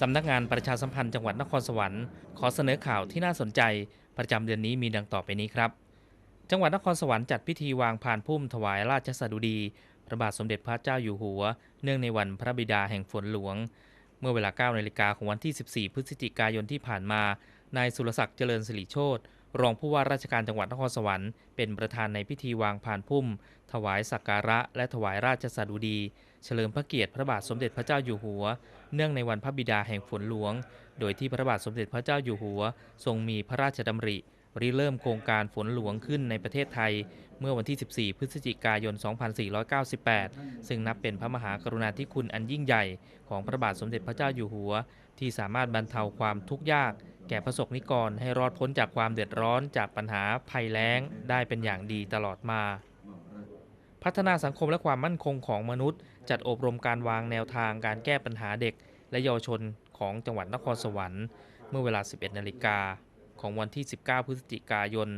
สำนักงานประชาสัมพันธ์จังหวัดนครสวรรค์ขอเสนอข่าวที่น่าสนใจ ประจำเดือนนี้มีดังต่อไปนี้ครับ จังหวัดนครสวรรค์จัดพิธีวางพานพุ่มถวายราชสดุดีพระบาทสมเด็จพระเจ้าอยู่หัว เนื่องในวันพระบิดาแห่งฝนหลวง เมื่อเวลา9นาฬิกาของวันที่ 14 พฤศจิกายนที่ผ่านมา นายสุรศักดิ์เจริญสิริโชต รองผู้ว่าราชการจังหวัดนครสวรรค์เป็นประธานในพิธีวางพานพุ่ม ถวายสักการะ และถวายราชสดุดี เฉลิมพระเกียรติพระบาทสมเด็จพระเจ้าอยู่หัว เนื่องในวันพระบิดาแห่งฝนหลวง โดยที่พระบาทสมเด็จพระเจ้าอยู่หัว ทรงมีพระราชดำริ ริเริ่มโครงการฝนหลวงขึ้นในประเทศไทย เมื่อวันที่ 14 พฤศจิกายน 2498 ซึ่งนับเป็นพระมหากรุณาธิคุณอันยิ่งใหญ่ ของพระบาทสมเด็จพระเจ้าอยู่หัว ที่สามารถบรรเทาความทุกข์ยาก แก่ประสบนิกรให้รอดพ้นจากความเดือดร้อนจากปัญหาภัยแล้งได้เป็นอย่างดีตลอดมา พัฒนาสังคมและความมั่นคงของมนุษย์ จัดอบรมการวางแนวทางการแก้ปัญหาเด็ก และเยาวชนของจังหวัดนครสวรรค์ เมื่อเวลา 11 นาฬิกาของวันที่ 19 พฤศจิกายน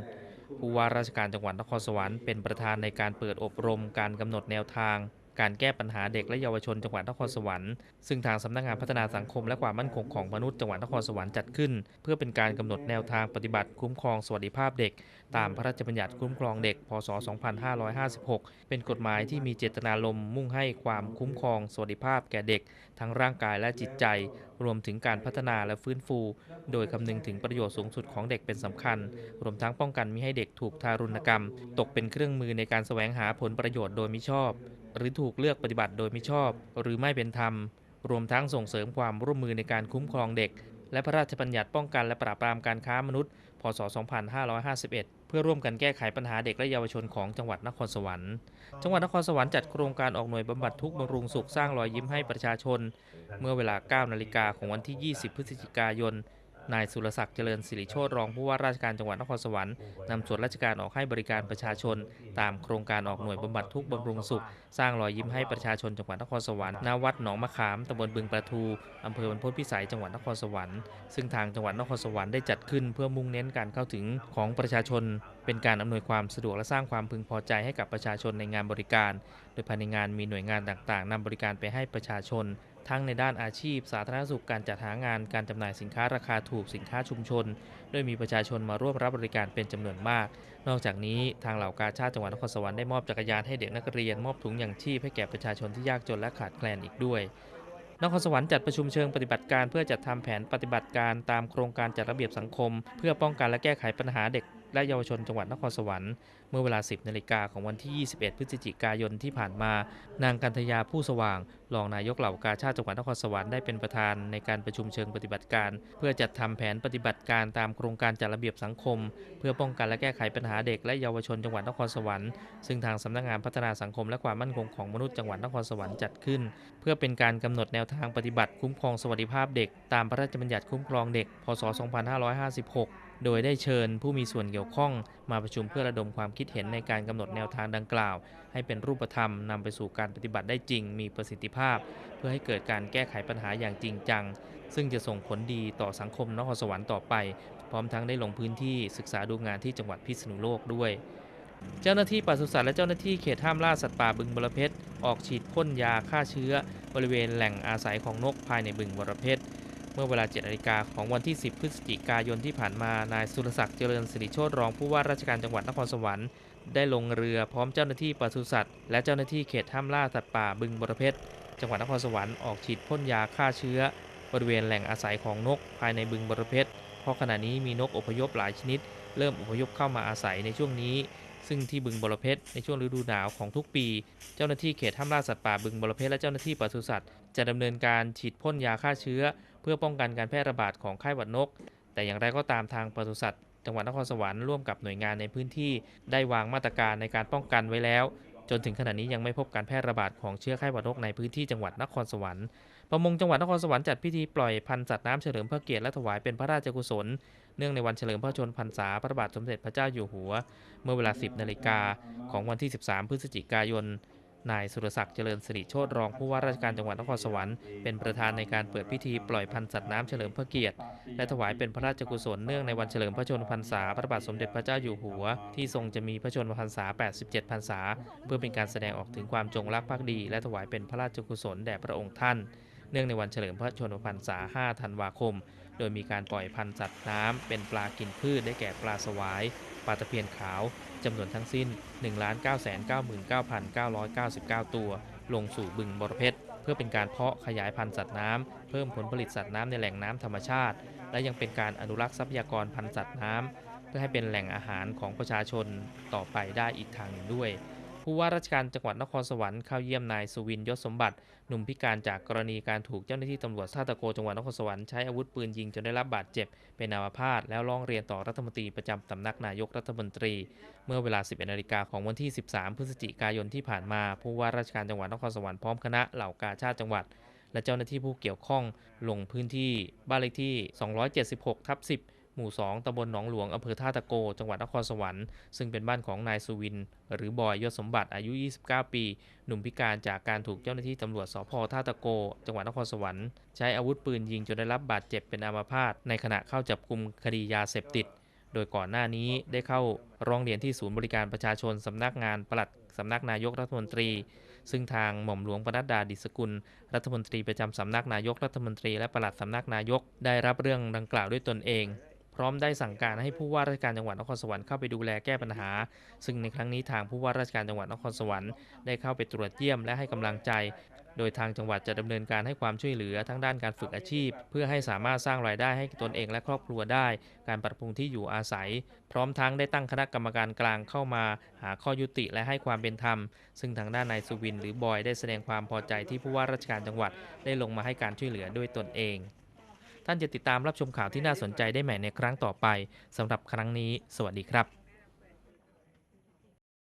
ผู้ว่าราชการจังหวัดนครสวรรค์เป็นประธานในการเปิดอบรมการกำหนดแนวทาง การแก้ปัญหาเด็กและเยาวชนจังหวัดนครสวรรค์ซึ่งทางสำนักงานพัฒนาสังคมและความมั่นคงของมนุษย์จังหวัดนครสวรรค์จัดขึ้น เพื่อเป็นการกำหนดแนวทางปฏิบัติคุ้มครองสวัสดิภาพเด็ก ตามพระราชบัญญัติคุ้มครองเด็ก พศ 2556 เป็นกฎหมายที่มีเจตนารมณ์มุ่งให้ความคุ้มครองสวัสดิภาพแก่เด็ก ทั้งร่างกายและจิตใจ รวมถึงการพัฒนาและฟื้นฟู โดยคำนึงถึงประโยชน์สูงสุดของเด็กเป็นสำคัญ รวมทั้งป้องกันมิให้เด็กถูกทารุณกรรม ตกเป็นเครื่องมือในการแสวงหาผลประโยชน์โดยมิชอบ หรือถูกเลือกปฏิบัติโดยมิชอบ หรือไม่เป็นธรรม รวมทั้งส่งเสริมความร่วมมือในการคุ้มครองเด็ก และพระราชบัญญัติป้องกันและปราบปรามการค้ามนุษย์ พศ 2551 เพื่อร่วมกันแก้ไขปัญหาเด็กและเยาวชนของจังหวัดนครสวรรค์ จังหวัดนครสวรรค์จัดโครงการออกหน่วยบำบัดทุกข์บำรุงสุขสร้างรอยยิ้มให้ประชาชน เมื่อเวลา 9 นาฬิกาของวันที่ 20 พฤศจิกายน นายสุรศักดิ์เจริญสิริโชตรองผู้ว่าราชการจังหวัดนครสวรรค์นำส่วนราชการออกให้บริการประชาชน ตามโครงการออกหน่วยบำบัดทุกบำรุงสุข สร้างรอยยิ้มให้ประชาชนจังหวัดนครสวรรค์ณวัดหนองมะขามตำบลบึงประทูอำเภอบรรพตพิสัยจังหวัดนครสวรรค์ซึ่งทางจังหวัดนครสวรรค์ได้จัดขึ้นเพื่อมุ่งเน้นการเข้าถึงของประชาชน เป็นการอำนวยความสะดวกและสร้างความพึงพอใจให้กับประชาชนในงานบริการ โดยภายในงานมีหน่วยงานต่างๆนำบริการไปให้ประชาชน ทั้งในด้านอาชีพ สาธารณสุขการจัดหางานการจำหน่ายสินค้าราคาถูกสินค้าชุมชน โดยมีประชาชนมาร่วมรับบริการเป็นจำนวนมาก นอกจากนี้ทางเหล่ากาชาติจังหวัดนครสวรรค์ได้มอบจักรยานให้เด็กนักเรียนมอบถุงยังชีพให้แก่ประชาชนที่ยากจนและขาดแคลนอีกด้วยนครสวรรค์จัดประชุมเชิงปฏิบัติการเพื่อจัดทำแผนปฏิบัติการตามโครงการจัดระเบียบสังคม เพื่อป้องกันและแก้ไขปัญหาเด็ก และเยาวชนจังหวัดนครสวรรค์เมื่อเวลา 10นาฬิกาของวันที่ 21 พฤศจิกายนที่ผ่านมา นางกันทยาผู้สว่าง รองนายกเหล่ากาชาติจังหวัดนครสวรรค์ได้เป็นประธานในการประชุมเชิงปฏิบัติการ เพื่อจัดทำแผนปฏิบัติการตามโครงการจัดระเบียบสังคม เพื่อป้องกันและแก้ไขปัญหาเด็กและเยาวชนจังหวัดนครสวรรค์ซึ่งทางสำนักงานพัฒนาสังคมและความมั่นคงของมนุษย์จังหวัดนครสวรรค์จัดขึ้น เพื่อเป็นการกำหนดแนวทางปฏิบัติคุ้มครองสวัสดิภาพเด็ก ตามพระราชบัญญัติคุ้มครองเด็ก พศ 2556 โดยได้เชิญผู้มีส่วนเกี่ยวข้องมาประชุมเพื่อระดมความคิดเห็นในการกำหนดแนวทางดังกล่าว ให้เป็นรูปธรรมนำไปสู่การปฏิบัติได้จริง มีประสิทธิภาพ เพื่อให้เกิดการแก้ไขปัญหาอย่างจริงจัง ซึ่งจะส่งผลดีต่อสังคมนครสวรรค์ต่อไป พร้อมทั้งได้ลงพื้นที่ศึกษาดูงานที่จังหวัดพิษณุโลกด้วยเจ้าหน้าที่ปศุสัตว์และเจ้าหน้าที่เขตห้ามล่าสัตว์ป่าบึงบรเพชรออกฉีดพ่นยาฆ่าเชื้อ บริเวณแหล่งอาศัยของนกภายในบึงบรเพชร เมื่อเวลา7นาฬิกาของวันที่ 10 พฤศจิกายนที่ผ่านมานายสุรศักดิ์เจริญสิริโชตรองผู้ว่าราชการจังหวัดนครสวรรค์ได้ลงเรือพร้อมเจ้าหน้าที่ปศุสัตว์และเจ้าหน้าที่เขตห้ามล่าสัตว์ป่าบึงบรเพชรจังหวัดนครสวรรค์ออกฉีดพ่นยาฆ่าเชื้อ บริเวณแหล่งอาศัยของนกภายในบึงบรเพชรเพราะขณะนี้มีนกอพยพหลายชนิด เริ่มอพยพเข้ามาอาศัยในช่วงนี้ ซึ่งที่บึงบรเพชรในช่วงฤดูหนาวของทุกปี เจ้าหน้าที่เขตห้ามล่าสัตว์ป่าบึงบรเพชรและเจ้าหน้าที่ปศุสัตว์จะดำเนินการฉีดพ่นยาฆ่าเชื้อ เพื่อป้องกันการแพร่ระบาดของไข้หวัดนก แต่อย่างไรก็ตามทางปศุสัตว์จังหวัดนครสวรรค์ร่วมกับหน่วยงานในพื้นที่ ได้วางมาตรการในการป้องกันไว้แล้ว จนถึงขณะนี้ยังไม่พบการแพร่ระบาดของเชื้อไข้หวัดนกในพื้นที่จังหวัดนครสวรรค์ประมงจังหวัดนครสวรรค์จัดพิธีปล่อยพันธุ์สัตว์น้ำเฉลิมพระเกียรติและถวายเป็นพระราชกุศล เนื่องในวันเฉลิมพระชนมพรรษาพระบาทสมเด็จพระเจ้าอยู่หัว เมื่อเวลา 10 นาฬิกาของวันที่ 13 พฤศจิกายน นายสุรศักดิ์เจริญสิริโชตรองผู้ว่าราชการจังหวัดนครสวรรค์เป็นประธานในการเปิดพิธีปล่อยพันธุ์สัตว์น้ำเฉลิมพระเกียรติ และถวายเป็นพระราชกุศลเนื่องในวันเฉลิมพระชนมพรรษาพระบาทสมเด็จพระเจ้าอยู่หัว ที่ทรงจะมีพระชนมพรรษา 87 พรรษา เพื่อเป็นการแสดงออกถึงความจงรักภักดี และถวายเป็นพระราชกุศลแด่พระองค์ท่าน เนื่องในวันเฉลิมพระชนมพรรษา 5 ธันวาคม โดยมีการปล่อยพันธุ์สัตว์น้ำเป็นปลากินพืชได้แก่ปลาสวายปลาตะเพียนขาวจำนวนทั้งสิ้น 1,999,999 ตัว ลงสู่บึงบรเพชรเพื่อเป็นการเพาะขยายพันธุ์สัตว์น้ำเพิ่มผลผลิตสัตว์น้ำในแหล่งน้ำธรรมชาติ และยังเป็นการอนุรักษ์ทรัพยากรพันธุ์สัตว์น้ำเพื่อให้เป็นแหล่งอาหารของประชาชนต่อไปได้อีกทางหนึ่งด้วย ผู้ว่าราชการจังหวัดนครสวรรค์เข้าเยี่ยมนายสุวินยศสมบัติ หนุ่มพิการจากกรณีการถูกเจ้าหน้าที่ตำรวจท่าตะโกจังหวัดนครสวรรค์ใช้อาวุธปืนยิงจนได้รับบาดเจ็บ เป็นอัมพาตแล้วร้องเรียนต่อรัฐมนตรีประจำสำนักนายกรัฐมนตรี เมื่อเวลา 11นาฬิกาของวันที่ 13 พฤศจิกายนที่ผ่านมา ผู้ว่าราชการจังหวัดนครสวรรค์พร้อมคณะเหล่ากาชาติจังหวัด และเจ้าหน้าที่ผู้เกี่ยวข้องลงพื้นที่บ้านเลขที่ 276ทับ10 หมู่ 2ตำบลหนองหลวงอำเภอท่าตะโก จังหวัดนครสวรรค์ ซึ่งเป็นบ้านของนายสุวิน หรือบอยยศสมบัติอายุ 29 ปี หนุ่มพิการจากการถูกเจ้าหน้าที่ตำรวจสพท่าตะโก จังหวัดนครสวรรค์ ใช้อาวุธปืนยิงจนได้รับบาดเจ็บเป็นอัมพาต ในขณะเข้าจับกลุ่มคดียาเสพติด โดยก่อนหน้านี้ได้เข้าร้องเรียนที่ศูนย์บริการประชาชนสำนักงานปลัดสำนักนายกรัฐมนตรีซึ่งทางหม่อมหลวงปนัดดาดิสกุล รัฐมนตรีประจำสำนักนายกรัฐมนตรีและปลัดสำนักนายกได้รับเรื่องดังกล่าวด้วยตนเอง ร้อมได้สั่งการให้ผู้ว่าราชการจังหวัดนครสวรรค์เข้าไปดูแลแก้ปัญหา ซึ่งในครั้งนี้ทางผู้ว่าราชการจังหวัดนครสวรรค์ได้เข้าไปตรวจเยี่ยมและให้กำลังใจ โดยทางจังหวัดจะดำเนินการให้ความช่วยเหลือทั้งด้านการฝึกอาชีพ เพื่อให้สามารถสร้างรายได้ให้ตนเองและครอบครัวได้ การปรับปรุงที่อยู่อาศัย พร้อมทั้งได้ตั้งคณะกรรมการกลางเข้ามา หาข้อยุติและให้ความเป็นธรรม ซึ่งทางด้านนายสุวิน หรือบอยได้แสดงความพอใจที่ผู้ว่าราชการจังหวัดได้ลงมาให้การช่วยเหลือด้วยตนเอง ท่านจะติดตามรับชมข่าวที่น่าสนใจได้ใหม่ในครั้งต่อไปสำหรับครั้งนี้ สวัสดีครับ